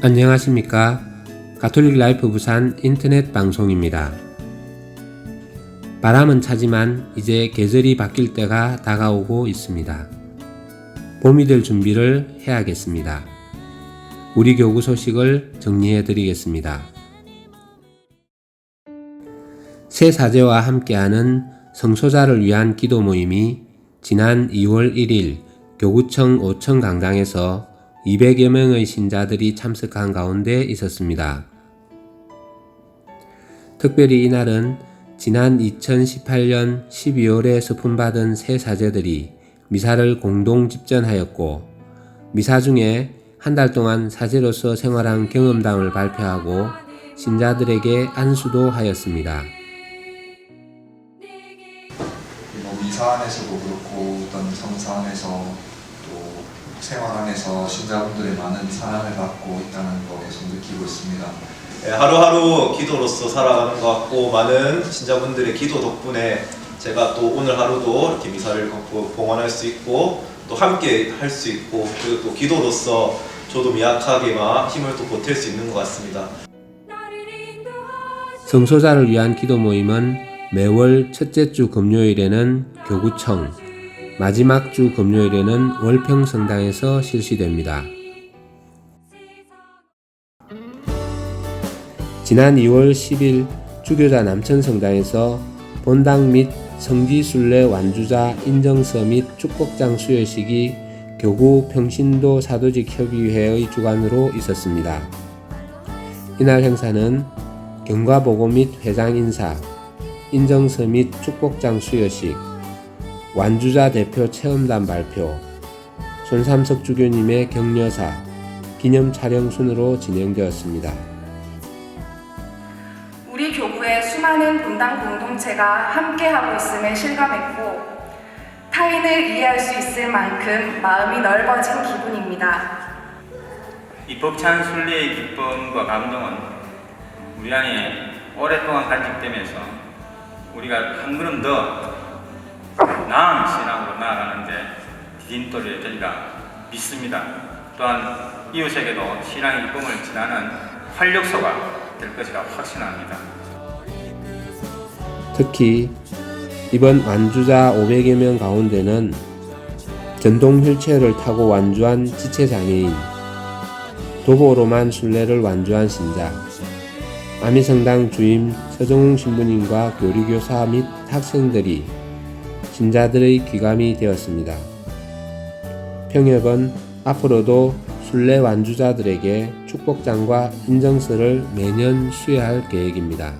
안녕하십니까. 가톨릭 라이프 부산 인터넷 방송입니다. 바람은 차지만 이제 계절이 바뀔 때가 다가오고 있습니다. 봄이 될 준비를 해야겠습니다. 우리 교구 소식을 정리해 드리겠습니다. 새 사제와 함께하는 성소자를 위한 기도 모임이 지난 2월 1일 교구청 5천 강당에서 200여 명의 신자들이 참석한 가운데 있었습니다. 특별히 이날은 지난 2018년 12월에 서품받은 새 사제들이 미사를 공동 집전하였고 미사 중에 한 달 동안 사제로서 생활한 경험담을 발표하고 신자들에게 안수도 하였습니다. 미사 안에서도 그렇고 어떤 성사 안에서 또 생활 안에서 신자분들의 많은 사랑을 받고 있다는 거 계속 느끼고 있습니다. 예, 하루하루 기도로서 살아가는 것 같고 많은 신자분들의 기도 덕분에 제가 또 오늘 하루도 이렇게 미사를 봉헌할 수 있고 또 함께 할 수 있고 그리고 또 기도로서 저도 미약하게만 힘을 또 보탤 수 있는 것 같습니다. 성소자를 위한 기도 모임은 매월 첫째 주 금요일에는 교구청, 마지막 주 금요일에는 월평성당에서 실시됩니다. 지난 2월 10일 주교자 남천성당에서 본당 및 성지순례 완주자 인정서 및 축복장 수여식이 교구 평신도 사도직 협의회의 주관으로 있었습니다. 이날 행사는 경과보고 및 회장 인사, 인정서 및 축복장 수여식, 완주자 대표 체험단 발표, 손삼석 주교님의 격려사, 기념 촬영 순으로 진행되었습니다. 우리 교구의 수많은 분당 공동체가 함께하고 있음을 실감했고 타인을 이해할 수 있을 만큼 마음이 넓어진 기분입니다. 이 벅찬 순례의 기쁨과 감동은 우리 안에 오랫동안 간직되면서 우리가 한 걸음 더 나은 신앙으로 나아가는데 디딤돌이 되리라 믿습니다. 또한 이웃에게도 신앙의 기쁨을 지나는 활력소가 될 것이라 확신합니다. 특히 이번 완주자 500여 명 가운데는 전동 휠체어를 타고 완주한 지체장애인, 도보로만 순례를 완주한 신자, 아미성당 주임 서정웅 신부님과 교리교사 및 학생들이 신자들의 귀감이 되었습니다. 평협은 앞으로도 순례 완주자들에게 축복장과 인정서를 매년 수여할 계획입니다.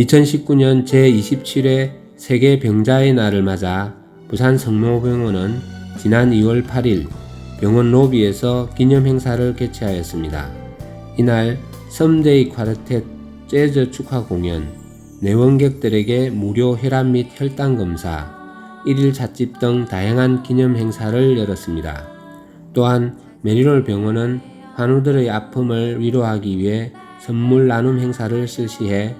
2019년 제27회 세계 병자의 날을 맞아 부산 성모병원은 지난 2월 8일 병원 로비에서 기념 행사를 개최하였습니다. 이날 썸데이 쿼르텟 재즈 축하 공연, 내원객들에게 무료 혈압 및 혈당 검사, 1일 찻집 등 다양한 기념 행사를 열었습니다. 또한 메리놀 병원은 환우들의 아픔을 위로하기 위해 선물 나눔 행사를 실시해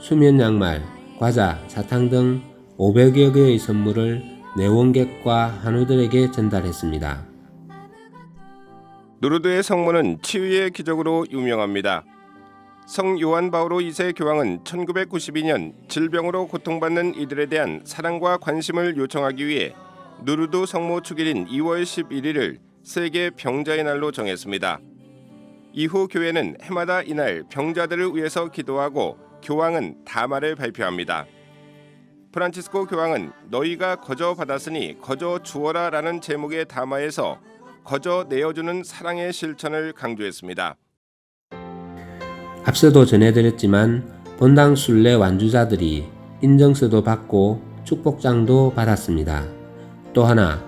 수면 양말, 과자, 사탕 등 500여 개의 선물을 내원객과 한우들에게 전달했습니다. 누르드의 성모는 치유의 기적으로 유명합니다. 성 요한 바오로 2세 교황은 1992년 질병으로 고통받는 이들에 대한 사랑과 관심을 요청하기 위해 누르드 성모 축일인 2월 11일을 세계 병자의 날로 정했습니다. 이후 교회는 해마다 이날 병자들을 위해서 기도하고 교황은 담화를 발표합니다. 프란치스코 교황은 너희가 거저 받았으니 거저 주어라라는 제목의 담화에서 거저 내어주는 사랑의 실천을 강조했습니다. 앞서도 전해드렸지만 본당 순례 완주자들이 인정서도 받고 축복장도 받았습니다. 또 하나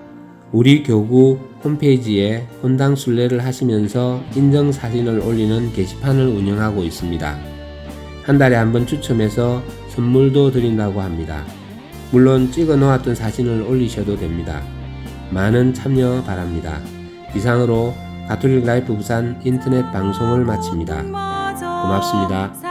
우리 교구 홈페이지에 본당 순례를 하시면서 인정 사진을 올리는 게시판을 운영하고 있습니다. 한 달에 한 번 추첨해서 선물도 드린다고 합니다. 물론 찍어 놓았던 사진을 올리셔도 됩니다. 많은 참여 바랍니다. 이상으로 가톨릭 라이프 부산 인터넷 방송을 마칩니다. 고맙습니다.